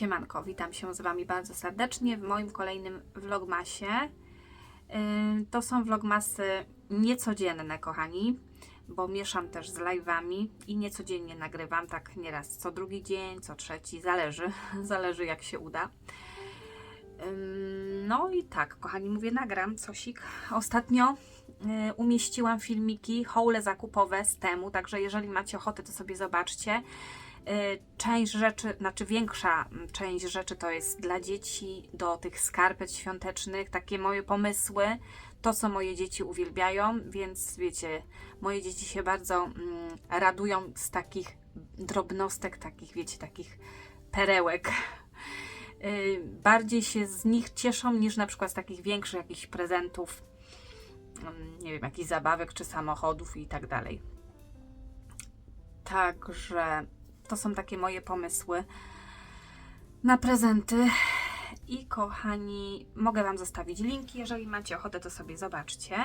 Siemanko, witam się z Wami bardzo serdecznie w moim kolejnym vlogmasie. Yy, To są vlogmasy niecodzienne, kochani, bo mieszam też z live'ami i niecodziennie nagrywam, tak nieraz co drugi dzień, co trzeci, zależy, zależy jak się uda. Ym, No i tak, kochani, mówię, nagram cosik. Ostatnio y, umieściłam filmiki, haule zakupowe z temu, także jeżeli macie ochotę, to sobie zobaczcie. Y, Część rzeczy, znaczy większa mm, część rzeczy to jest dla dzieci, do tych skarpet świątecznych, takie moje pomysły, to co moje dzieci uwielbiają, więc wiecie, moje dzieci się bardzo mm, radują z takich drobnostek, takich wiecie, takich perełek. Y, bardziej się z nich cieszą niż na przykład z takich większych jakichś prezentów, mm, nie wiem, jakichś zabawek czy samochodów i tak dalej. Także to są takie moje pomysły na prezenty. I kochani, mogę Wam zostawić linki, jeżeli macie ochotę, to sobie zobaczcie.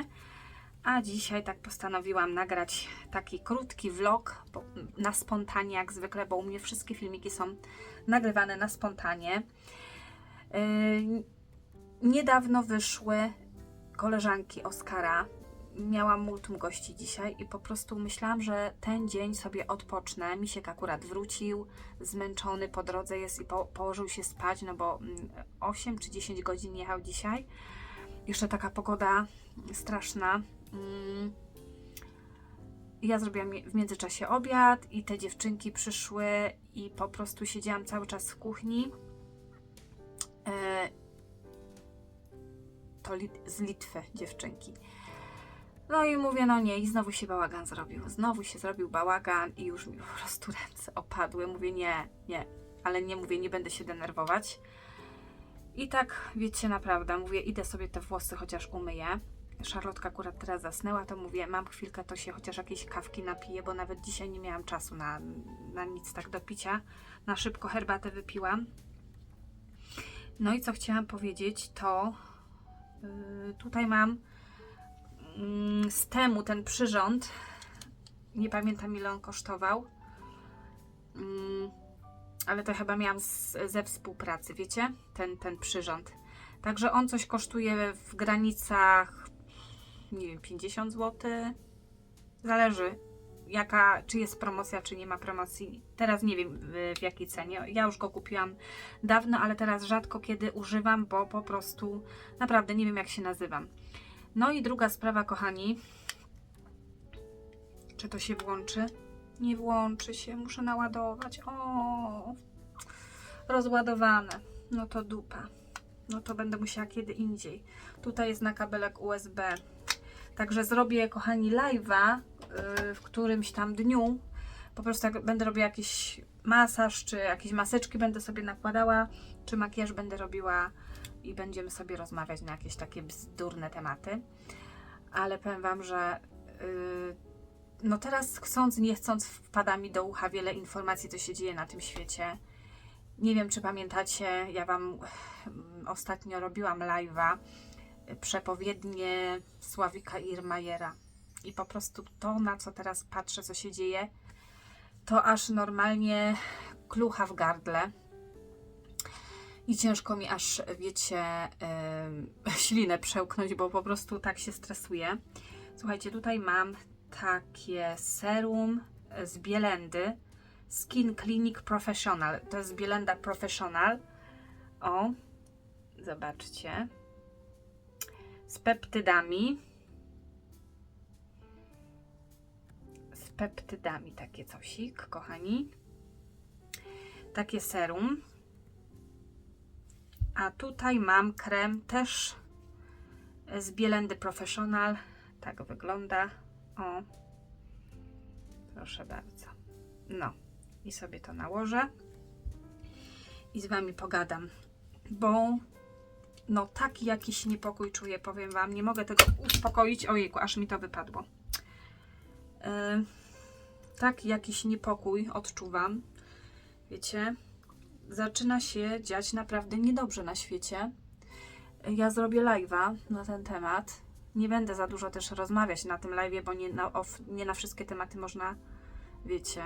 A dzisiaj tak postanowiłam nagrać taki krótki vlog na spontanie, jak zwykle, bo u mnie wszystkie filmiki są nagrywane na spontanie. Yy, niedawno wyszły koleżanki Oskara. Miałam multum gości dzisiaj i po prostu myślałam, że ten dzień sobie odpocznę. Misiek akurat wrócił, zmęczony po drodze jest i po, położył się spać, no bo mm, 8 czy 10 godzin jechał dzisiaj. Jeszcze taka pogoda straszna. Mm. Ja zrobiłam w międzyczasie obiad i te dziewczynki przyszły i po prostu siedziałam cały czas w kuchni. E, to z Litwy dziewczynki. No i mówię, no nie, i znowu się bałagan zrobił. Znowu się zrobił bałagan i już mi po prostu ręce opadły. Mówię, nie, nie, ale nie mówię, nie będę się denerwować. I tak, wiecie, naprawdę, mówię, idę sobie te włosy chociaż umyję. Szarlotka akurat teraz zasnęła, to mówię, mam chwilkę, to się chociaż jakieś kawki napiję, bo nawet dzisiaj nie miałam czasu na, na nic tak do picia. Na szybko herbatę wypiłam. No i co chciałam powiedzieć, to yy, tutaj mam z temu ten przyrząd. Nie pamiętam ile on kosztował. Mm, ale to chyba miałam z, ze współpracy, wiecie? Ten, ten przyrząd. Także on coś kosztuje w granicach, nie wiem, 50 zł. Zależy, jaka, czy jest promocja, czy nie ma promocji. Teraz nie wiem w, w jakiej cenie. Ja już go kupiłam dawno, ale teraz rzadko kiedy używam, bo po prostu naprawdę nie wiem, jak się nazywam. No i druga sprawa, kochani. Czy to się włączy? Nie włączy się, muszę naładować. O, rozładowane. No to dupa. No to będę musiała kiedy indziej. Tutaj jest na kabelek USB. Także zrobię, kochani, live'a yy, w którymś tam dniu. Po prostu jak będę robiła jakiś masaż, czy jakieś maseczki będę sobie nakładała, czy makijaż będę robiła i będziemy sobie rozmawiać na jakieś takie bzdurne tematy. Ale powiem Wam, że yy, no teraz chcąc, nie chcąc, wpada mi do ucha wiele informacji, co się dzieje na tym świecie. Nie wiem, czy pamiętacie, ja Wam mm, ostatnio robiłam live'a y, przepowiednie Sławika Irmajera. I po prostu to, na co teraz patrzę, co się dzieje, to aż normalnie klucha w gardle. I ciężko mi aż, wiecie, yy, ślinę przełknąć, bo po prostu tak się stresuję. Słuchajcie, tutaj mam takie serum z Bielendy Skin Clinic Professional. To jest Bielenda Professional. O, zobaczcie. Z peptydami. Z peptydami takie cosik, kochani. Takie serum. A tutaj mam krem też z Bielendy Professional. Tak wygląda. O, proszę bardzo. No, i sobie to nałożę i z Wami pogadam, bo no taki jakiś niepokój czuję, powiem Wam, nie mogę tego uspokoić. Ojejku, aż mi to wypadło. Yy, taki jakiś niepokój odczuwam. Wiecie, zaczyna się dziać naprawdę niedobrze na świecie. Ja zrobię live'a na ten temat. Nie będę za dużo też rozmawiać na tym live'ie, bo nie na, nie na wszystkie tematy można, wiecie,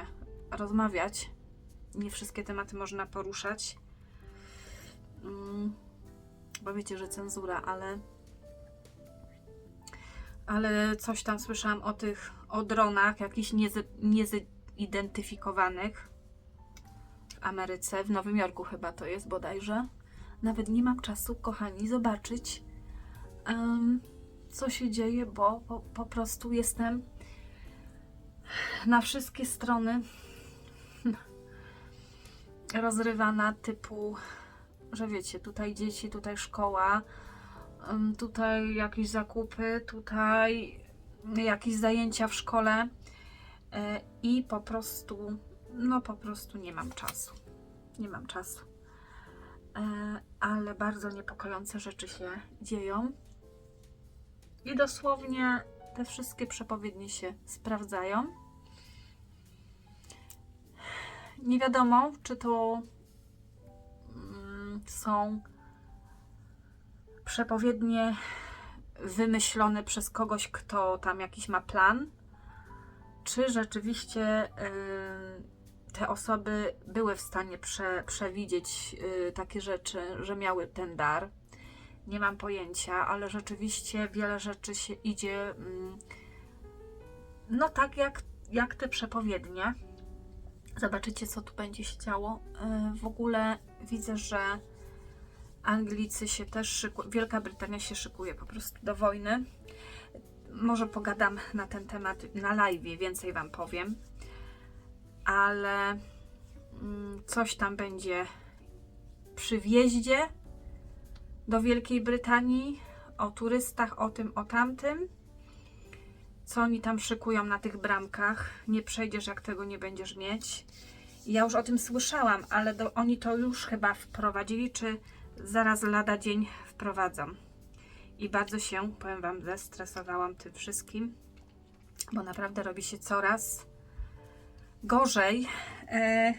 rozmawiać. nie wszystkie tematy można poruszać. Mm, bo wiecie, że cenzura, ale ale coś tam słyszałam o tych, o dronach, jakichś niezidentyfikowanych Ameryce, w Nowym Jorku chyba to jest bodajże. Nawet nie mam czasu, kochani, zobaczyć, em, co się dzieje, bo po, po prostu jestem na wszystkie strony rozrywana typu, że wiecie, tutaj dzieci, tutaj szkoła, tutaj jakieś zakupy, tutaj jakieś zajęcia w szkole e, i po prostu, no po prostu nie mam czasu. Nie mam czasu. E, Ale bardzo niepokojące rzeczy się dzieją. I dosłownie te wszystkie przepowiednie się sprawdzają. Nie wiadomo, czy to mm, są przepowiednie wymyślone przez kogoś, kto tam jakiś ma plan, czy rzeczywiście y, te osoby były w stanie prze, przewidzieć y, takie rzeczy, że miały ten dar. Nie mam pojęcia, ale rzeczywiście wiele rzeczy się idzie mm, no tak jak, jak te przepowiednie. Zobaczycie, co tu będzie się działo. Y, W ogóle widzę, że Anglicy się też szykują, Wielka Brytania się szykuje po prostu do wojny. Może pogadam na ten temat na live, więcej Wam powiem. Ale mm, coś tam będzie przy wjeździe do Wielkiej Brytanii, o turystach, o tym, o tamtym. Co oni tam szykują na tych bramkach. Nie przejdziesz, jak tego nie będziesz mieć. Ja już o tym słyszałam, ale do, oni to już chyba wprowadzili, czy zaraz lada dzień wprowadzą. I bardzo się, powiem Wam, zestresowałam tym wszystkim, bo naprawdę robi się coraz gorzej. E,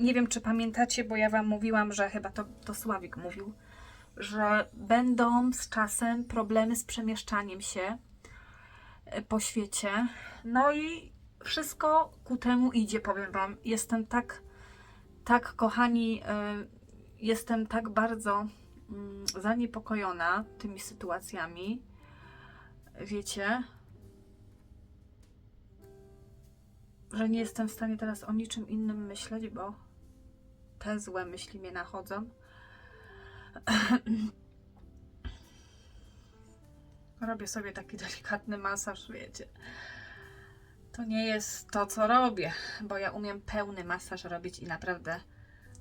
nie wiem, czy pamiętacie, bo ja Wam mówiłam, że chyba to, to Sławik mówił, że będą z czasem problemy z przemieszczaniem się e, po świecie. No i wszystko ku temu idzie, powiem Wam. Jestem tak, tak, kochani, e, jestem tak bardzo mm, zaniepokojona tymi sytuacjami. Wiecie, że nie jestem w stanie teraz o niczym innym myśleć, bo te złe myśli mnie nachodzą. Robię sobie taki delikatny masaż, wiecie. To nie jest to, co robię, bo ja umiem pełny masaż robić i naprawdę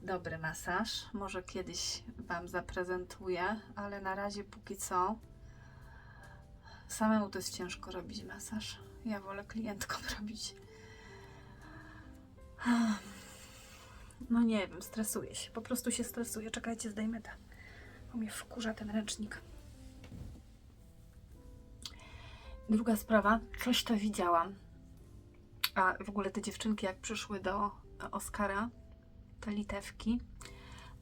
dobry masaż. Może kiedyś Wam zaprezentuję, ale na razie póki co samemu to jest ciężko robić masaż. Ja wolę klientkom robić. No nie wiem, stresuję się. Po prostu się stresuję. Czekajcie, zdejmę to. Bo mnie wkurza ten ręcznik. Druga sprawa, coś to widziałam. A w ogóle te dziewczynki, jak przyszły do Oskara, te litewki,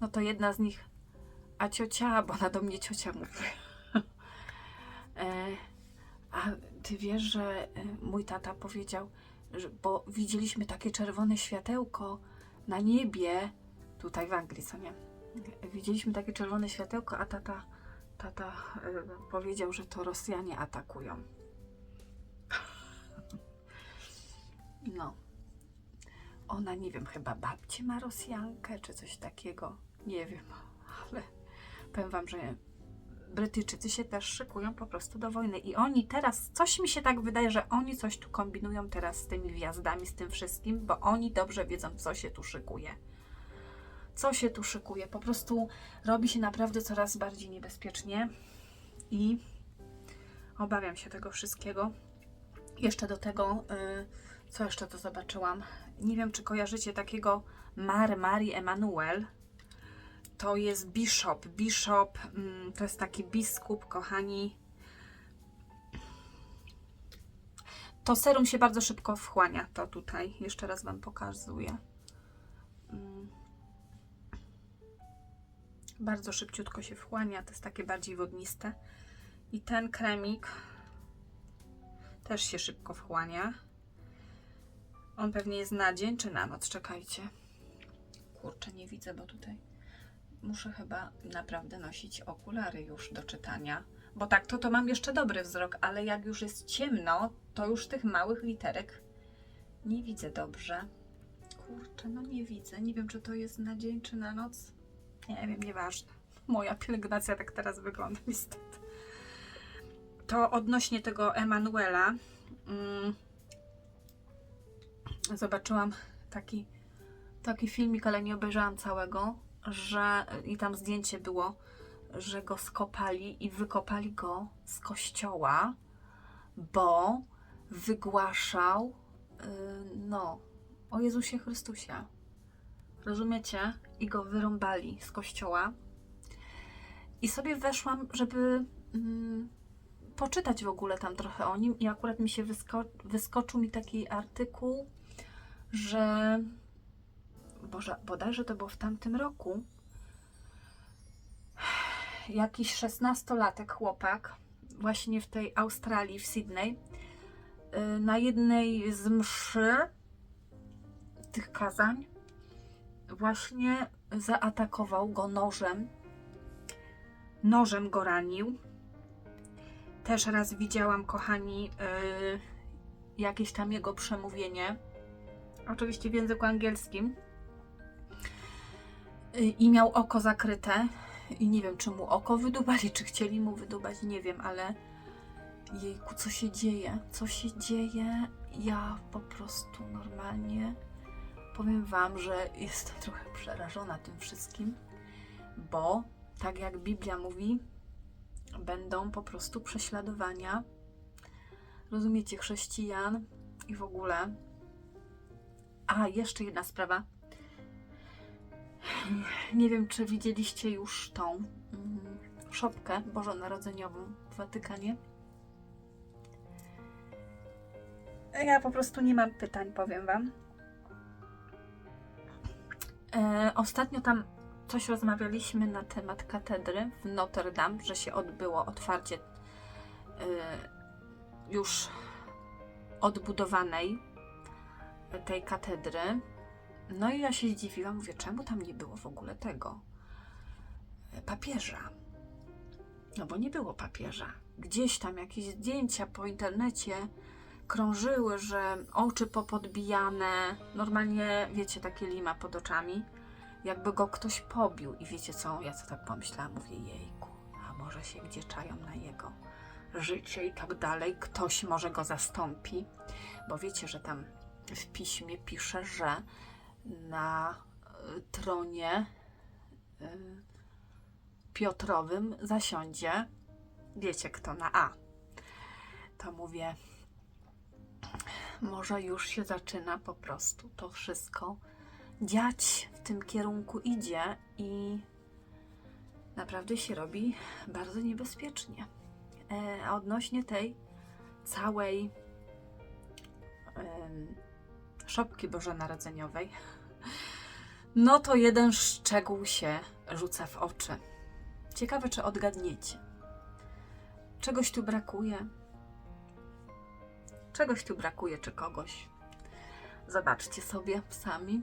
no to jedna z nich, a ciocia, bo ona do mnie ciocia mówi. e, a ty wiesz, że e, mój tata powiedział, bo widzieliśmy takie czerwone światełko na niebie, tutaj w Anglii, co nie? Widzieliśmy takie czerwone światełko, a tata, tata e, powiedział, że to Rosjanie atakują. No. Ona, nie wiem, chyba babci ma Rosjankę, czy coś takiego. Nie wiem, ale powiem Wam, że Brytyjczycy się też szykują po prostu do wojny. I oni teraz, coś mi się tak wydaje, że oni coś tu kombinują teraz z tymi wjazdami, z tym wszystkim, bo oni dobrze wiedzą, co się tu szykuje. Co się tu szykuje. Po prostu robi się naprawdę coraz bardziej niebezpiecznie i obawiam się tego wszystkiego. Jeszcze do tego, y, co jeszcze to zobaczyłam? Nie wiem, czy kojarzycie takiego Mar Marii Emanuel. To jest bishop. Bishop mm, to jest taki biskup, kochani. To serum się bardzo szybko wchłania. To tutaj jeszcze raz Wam pokazuję. Mm. Bardzo szybciutko się wchłania. To jest takie bardziej wodniste. I ten kremik też się szybko wchłania. On pewnie jest na dzień czy na noc, czekajcie. kurczę, nie widzę, bo tutaj muszę chyba naprawdę nosić okulary już do czytania. Bo tak, to to mam jeszcze dobry wzrok, ale jak już jest ciemno, to już tych małych literek nie widzę dobrze. Kurczę, no nie widzę. Nie wiem, czy to jest na dzień, czy na noc. Nie wiem, nieważne. Moja pielęgnacja tak teraz wygląda, niestety. To odnośnie tego Emanuela. Mm, zobaczyłam taki, taki filmik, ale nie obejrzałam całego, że i tam zdjęcie było, że go skopali i wykopali go z kościoła, bo wygłaszał yy, no, o Jezusie Chrystusie. Rozumiecie? I go wyrąbali z kościoła. I sobie weszłam, żeby mm, poczytać w ogóle tam trochę o nim. I akurat mi się wysko- wyskoczył mi taki artykuł, że Boże, bodajże to było w tamtym roku. Jakiś szesnastolatek chłopak, właśnie w tej Australii, w Sydney, y, na jednej z mszy tych kazań właśnie zaatakował go nożem. Nożem go ranił. Też raz widziałam, kochani, y, jakieś tam jego przemówienie. Oczywiście w języku angielskim. I miał oko zakryte. I nie wiem, czy mu oko wydubali, czy chcieli mu wydubać, nie wiem, ale jejku, co się dzieje? Co się dzieje? Ja po prostu normalnie powiem Wam, że jestem trochę przerażona tym wszystkim, bo tak jak Biblia mówi, będą po prostu prześladowania. Rozumiecie, chrześcijan i w ogóle. A, jeszcze jedna sprawa. Nie wiem, czy widzieliście już tą mm, szopkę bożonarodzeniową w Watykanie. Ja po prostu nie mam pytań, powiem Wam. E, ostatnio tam coś rozmawialiśmy na temat katedry w Notre Dame, że się odbyło otwarcie e, już odbudowanej tej katedry. No i ja się zdziwiłam, mówię, czemu tam nie było w ogóle tego e, papieża? No bo nie było papieża. Gdzieś tam jakieś zdjęcia po internecie krążyły, że oczy popodbijane, normalnie, wiecie, takie lima pod oczami, jakby go ktoś pobił. I wiecie co, ja co tak pomyślałam, mówię, jejku, a może się gdzie czają na jego życie i tak dalej, ktoś może go zastąpi, bo wiecie, że tam w piśmie pisze, że na y, tronie y, Piotrowym zasiądzie, wiecie kto, na A. To mówię, może już się zaczyna po prostu to wszystko dziać w tym kierunku idzie i naprawdę się robi bardzo niebezpiecznie. E, a odnośnie tej całej szopki bożonarodzeniowej, no to jeden szczegół się rzuca w oczy. Ciekawe, czy odgadniecie. Czegoś tu brakuje? Czegoś tu brakuje, czy kogoś? Zobaczcie sobie sami.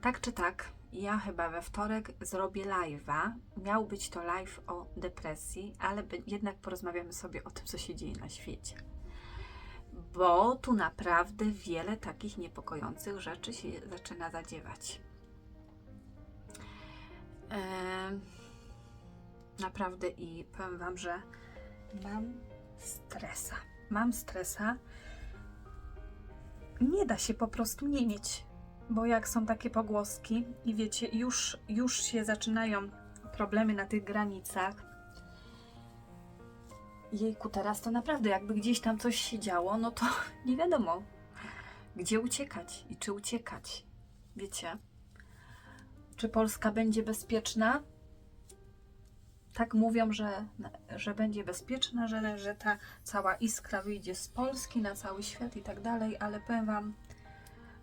Tak czy tak, ja chyba we wtorek zrobię live'a. Miał być to live o depresji, ale jednak porozmawiamy sobie o tym, co się dzieje na świecie. Bo tu naprawdę wiele takich niepokojących rzeczy się zaczyna zadziewać. Naprawdę i powiem Wam, że mam stresa. Mam stresa. Nie da się po prostu nie mieć bo jak są takie pogłoski i wiecie, już, już się zaczynają problemy na tych granicach. Jejku, teraz to naprawdę jakby gdzieś tam coś się działo, no to nie wiadomo, gdzie uciekać i czy uciekać. Wiecie, czy Polska będzie bezpieczna? Tak mówią, że, że będzie bezpieczna, że, że ta cała iskra wyjdzie z Polski na cały świat i tak dalej, ale powiem Wam,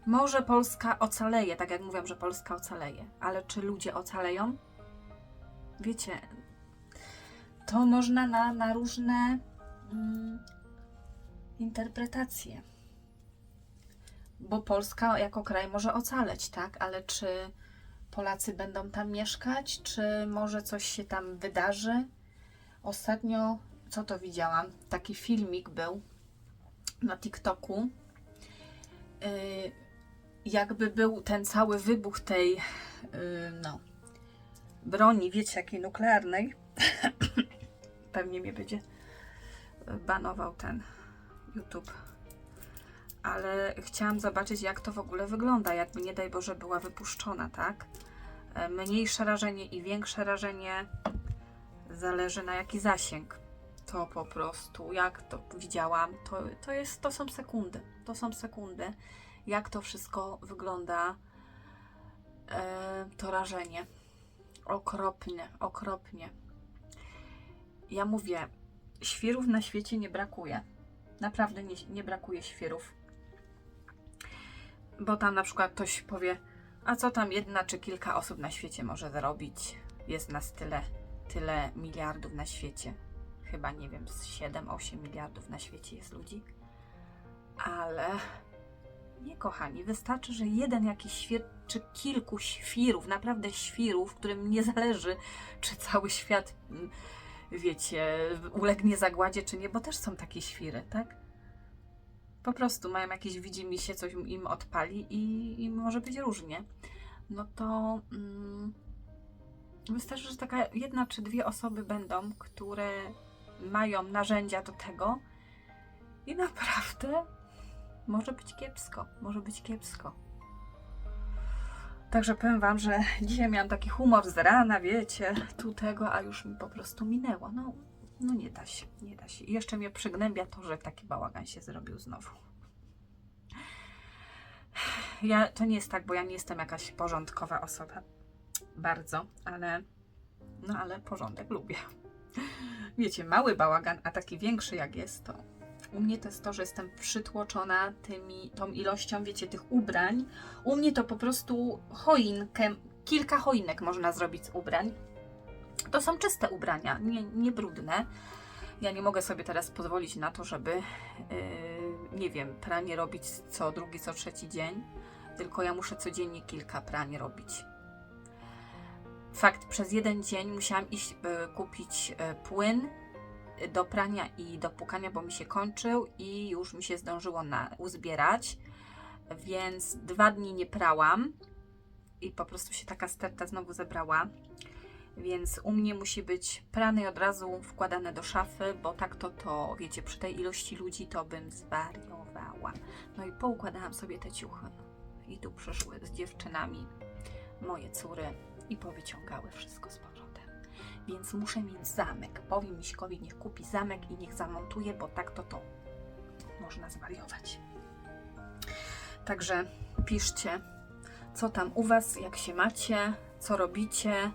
może Polska ocaleje, tak jak mówią, że Polska ocaleje, ale czy ludzie ocaleją? Wiecie, to można na, na różne mm, interpretacje. Bo Polska jako kraj może ocaleć, tak? Ale czy Polacy będą tam mieszkać, czy może coś się tam wydarzy. Ostatnio, co to widziałam? Taki filmik był na TikToku. Yy, jakby był ten cały wybuch tej, yy, no, broni, wiecie, jakiej nuklearnej. Pewnie mnie będzie banował ten YouTube. Ale chciałam zobaczyć, jak to w ogóle wygląda, jakby nie daj Boże była wypuszczona, tak? E, Mniejsze rażenie i większe rażenie zależy na jaki zasięg. To po prostu, jak to widziałam, to, to, jest, to są sekundy. To są sekundy, jak to wszystko wygląda, e, to rażenie. Okropnie, okropnie. Ja mówię, świrów na świecie nie brakuje. Naprawdę nie, nie brakuje świrów. Bo tam na przykład ktoś powie, a co tam jedna czy kilka osób na świecie może zrobić? Jest nas tyle, tyle miliardów na świecie. Chyba nie wiem, z 7-8 miliardów na świecie jest ludzi. Ale nie, kochani, wystarczy, że jeden jakiś świr, czy kilku świrów, naprawdę świrów, którym nie zależy, czy cały świat, mm, wiecie, ulegnie zagładzie, czy nie, bo też są takie świry, tak? Po prostu mają jakieś widzi się, coś im odpali i, i może być różnie. No to mm, wystarczy, że taka jedna czy dwie osoby będą, które mają narzędzia do tego i naprawdę może być kiepsko, może być kiepsko. Także powiem Wam, że dzisiaj miałam taki humor z rana, wiecie, tu tego, a już mi po prostu minęło. No, no nie da się, nie da się. I jeszcze mnie przygnębia to, że taki bałagan się zrobił znowu. Ja, to nie jest tak, bo ja nie jestem jakaś porządkowa osoba. Bardzo, ale no ale porządek lubię. Wiecie, mały bałagan, a taki większy jak jest, to u mnie to jest to, że jestem przytłoczona tymi, tą ilością, wiecie, tych ubrań. U mnie to po prostu choinkę, kilka choinek można zrobić z ubrań. To są czyste ubrania, nie, nie brudne. Ja nie mogę sobie teraz pozwolić na to, żeby, yy, nie wiem, pranie robić co drugi, co trzeci dzień, tylko ja muszę codziennie kilka prań robić. Fakt, przez jeden dzień musiałam iść y, kupić y, płyn do prania i do płukania, bo mi się kończył i już mi się zdążyło na, uzbierać, więc dwa dni nie prałam i po prostu się taka sterta znowu zebrała. Więc u mnie musi być prane i od razu wkładane do szafy, bo tak to to, wiecie, przy tej ilości ludzi to bym zwariowała. No i poukładałam sobie te ciuchy. I tu przyszły z dziewczynami moje córy i powyciągały wszystko z. Więc muszę mieć zamek. Powiem Miśkowi, niech kupi zamek i niech zamontuje, bo tak to to można zwariować. Także piszcie, co tam u Was, jak się macie, co robicie,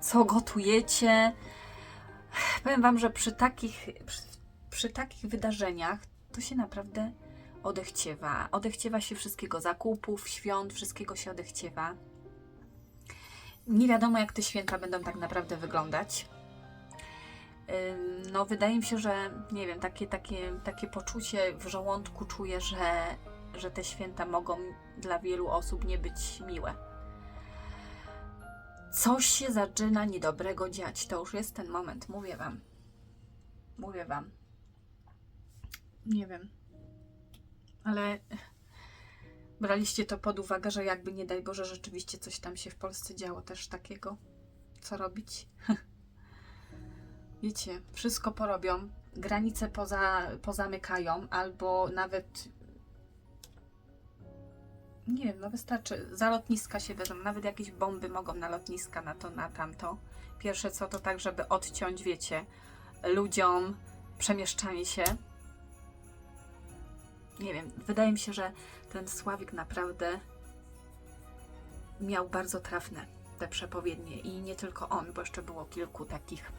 co gotujecie. Powiem Wam, że przy takich, przy, przy takich wydarzeniach to się naprawdę odechciewa. Odechciewa się wszystkiego, zakupów, świąt, wszystkiego się odechciewa. Nie wiadomo, jak te święta będą tak naprawdę wyglądać. No, wydaje mi się, że nie wiem, takie, takie, takie poczucie w żołądku czuję, że, że te święta mogą dla wielu osób nie być miłe. Coś się zaczyna niedobrego dziać. To już jest ten moment, mówię Wam. Mówię Wam. Nie wiem. Ale braliście to pod uwagę, że jakby nie daj Boże rzeczywiście coś tam się w Polsce działo też takiego. Co robić? Wiecie, wszystko porobią, granice poza, pozamykają, albo nawet nie wiem, no wystarczy. Za lotniska się wezmą, nawet jakieś bomby mogą na lotniska, na to, na tamto. Pierwsze co to tak, żeby odciąć, wiecie, ludziom przemieszczanie się. Nie wiem, wydaje mi się, że ten Sławik naprawdę miał bardzo trafne te przepowiednie i nie tylko on, bo jeszcze było kilku takich.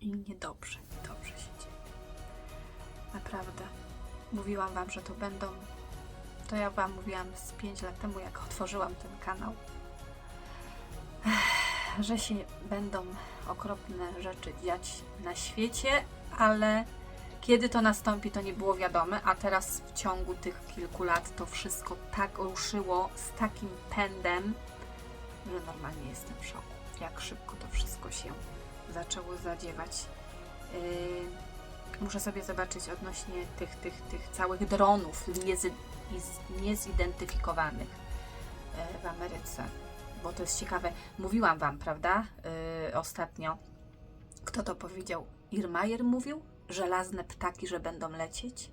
I niedobrze, niedobrze się dzieje. Naprawdę. Mówiłam Wam, że to będą to ja Wam mówiłam z 5 lat temu, jak otworzyłam ten kanał, że się będą okropne rzeczy dziać na świecie, ale kiedy to nastąpi, to nie było wiadome, a teraz w ciągu tych kilku lat to wszystko tak ruszyło z takim pędem, że normalnie jestem w szoku. Jak szybko to wszystko się zaczęło zadziewać. Yy, muszę sobie zobaczyć odnośnie tych, tych, tych całych dronów niezidentyfikowanych yy, w Ameryce, bo to jest ciekawe. Mówiłam Wam, prawda, yy, ostatnio, kto to powiedział? Irmajer mówił? Żelazne ptaki, że będą lecieć?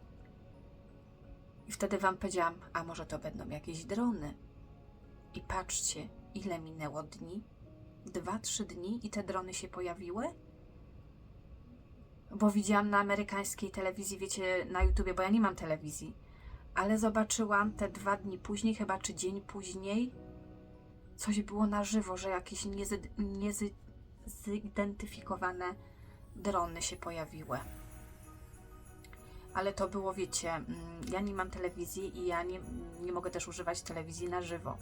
I wtedy Wam powiedziałam, a może to będą jakieś drony? I patrzcie, ile minęło dni? Dwa, trzy dni i te drony się pojawiły? Bo widziałam na amerykańskiej telewizji, wiecie, na YouTubie, bo ja nie mam telewizji, ale zobaczyłam te dwa dni później, chyba czy dzień później, coś było na żywo, że jakieś niezy- niezy- zidentyfikowane drony się pojawiły. Ale to było, wiecie, mm, ja nie mam telewizji i ja nie, nie mogę też używać telewizji na żywo,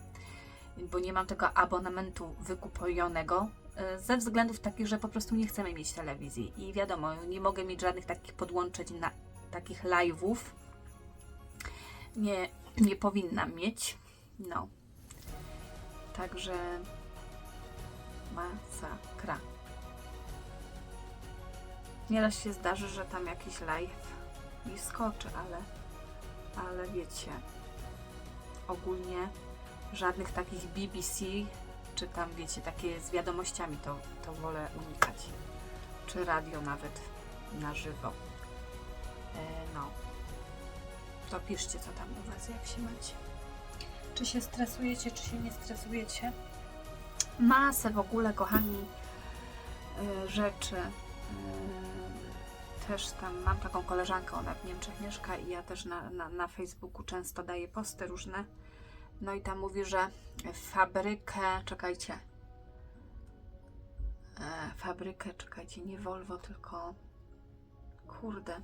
bo nie mam tego abonamentu wykupionego y, ze względów takich, że po prostu nie chcemy mieć telewizji. I wiadomo, nie mogę mieć żadnych takich podłączeń na takich live'ów. Nie, nie powinnam mieć. No. Także masakra. Nieraz się zdarzy, że tam jakiś live mi skoczy, ale, ale wiecie, ogólnie żadnych takich BBC, czy tam wiecie, takie z wiadomościami to, to wolę unikać. Czy radio nawet na żywo. E, no. To piszcie, co tam u Was, jak się macie. Czy się stresujecie, czy się nie stresujecie? Masę w ogóle, kochani, y, rzeczy. Też tam mam taką koleżankę, ona w Niemczech mieszka i ja też na, na, na Facebooku często daję posty różne. No i tam mówi, że fabrykę, czekajcie, e, fabrykę, czekajcie, nie Volvo, tylko kurde,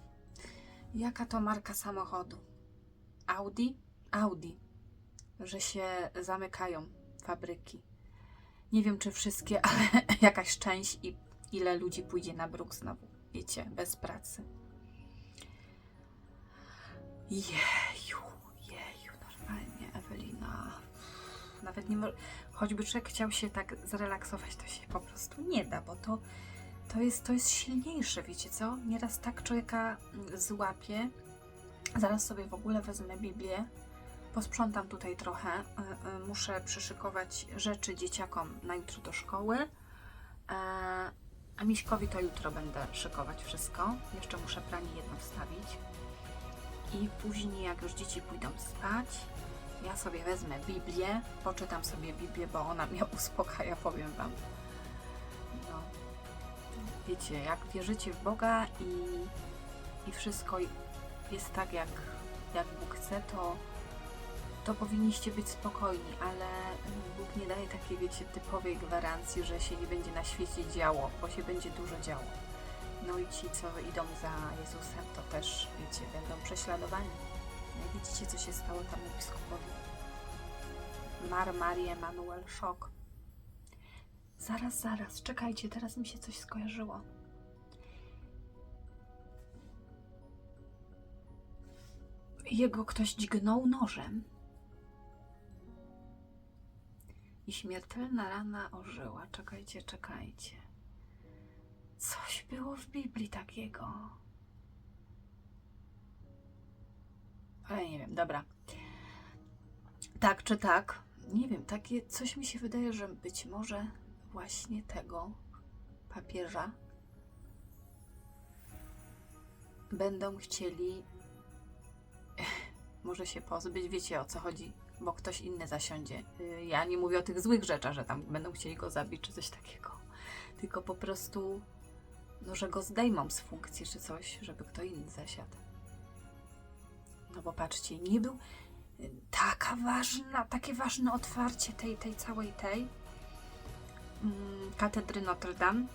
jaka to marka samochodu? Audi? Audi, że się zamykają fabryki. Nie wiem, czy wszystkie, ale jakaś część i ile ludzi pójdzie na bruk znowu, wiecie, bez pracy. Jeju, jeju, normalnie, Ewelina. Nawet nie może, choćby człowiek chciał się tak zrelaksować, to się po prostu nie da, bo to, to, jest, to jest silniejsze, wiecie co? Nieraz tak człowieka mm, złapie. Zaraz sobie w ogóle wezmę Biblię, posprzątam tutaj trochę. y, y, Muszę przyszykować rzeczy dzieciakom na jutro do szkoły. A Miśkowi to jutro będę szykować wszystko. Jeszcze muszę pranie jedno wstawić. I później, jak już dzieci pójdą spać, ja sobie wezmę Biblię, poczytam sobie Biblię, bo ona mnie uspokaja, powiem Wam. No. Wiecie, jak wierzycie w Boga i, i wszystko jest tak, jak, jak Bóg chce, to, to powinniście być spokojni, ale Bóg nie daje takiej, wiecie, typowej gwarancji, że się nie będzie na świecie działo, bo się będzie dużo działo. No i ci, co idą za Jezusem, to też, wiecie, będą prześladowani. No widzicie, co się stało temu biskupowi. Mar Marii Emanuel, szok. Zaraz, zaraz, czekajcie, teraz mi się coś skojarzyło. Jego ktoś dźgnął nożem. I śmiertelna rana ożyła. Czekajcie, czekajcie. Coś było w Biblii takiego. Ale nie wiem, dobra. Tak czy tak? Nie wiem, takie coś mi się wydaje, że być może właśnie tego papieża będą chcieli może się pozbyć, wiecie o co chodzi, bo ktoś inny zasiądzie. Y, Ja nie mówię o tych złych rzeczach, że tam będą chcieli go zabić czy coś takiego, tylko po prostu, no, że go zdejmą z funkcji czy coś, żeby kto inny zasiadł. No bo patrzcie, nie był y, taka ważna, takie ważne otwarcie tej, tej całej tej mm, katedry Notre Dame,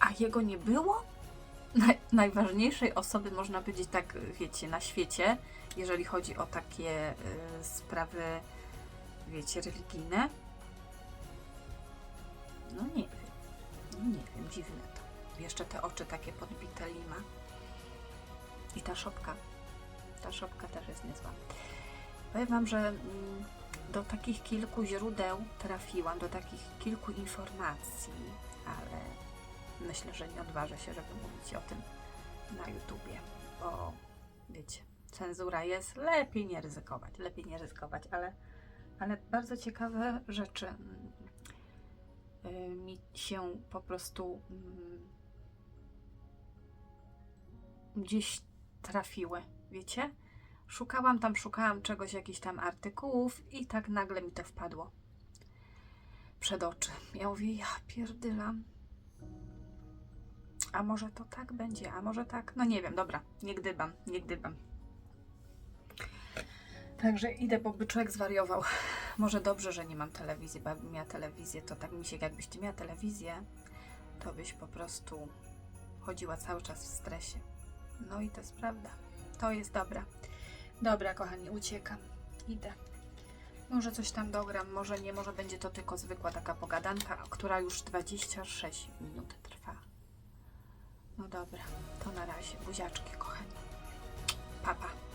a jego nie było? Naj, najważniejszej osoby, można powiedzieć tak, wiecie, na świecie, jeżeli chodzi o takie y, sprawy, wiecie, religijne. No nie wiem, no nie wiem, dziwne to. Jeszcze te oczy takie podbite lima. I ta szopka. Ta szopka też jest niezła. Powiem Wam, że mm, do takich kilku źródeł trafiłam, do takich kilku informacji, ale myślę, że nie odważę się, żeby mówić o tym na YouTubie, bo wiecie, cenzura jest, lepiej nie ryzykować, lepiej nie ryzykować, ale, ale bardzo ciekawe rzeczy mm, y, mi się po prostu mm, gdzieś trafiły, wiecie? Szukałam tam, szukałam czegoś, jakichś tam artykułów i tak nagle mi to wpadło przed oczy. Ja mówię, ja pierdylam. A może to tak będzie, a może tak? No nie wiem, dobra, nie gdybam, nie gdybam. Także idę, bo by człowiek zwariował. Może dobrze, że nie mam telewizji, bo jakbym miała telewizję, to tak mi się, jakbyś ty miała telewizję, to byś po prostu chodziła cały czas w stresie. No i to jest prawda. To jest dobra. Dobra, kochani, uciekam. Idę. Może coś tam dogram, może nie, może będzie to tylko zwykła taka pogadanka, która już 26 minut trwa. No dobra, to na razie. Buziaczki, kochani. Papa. Pa.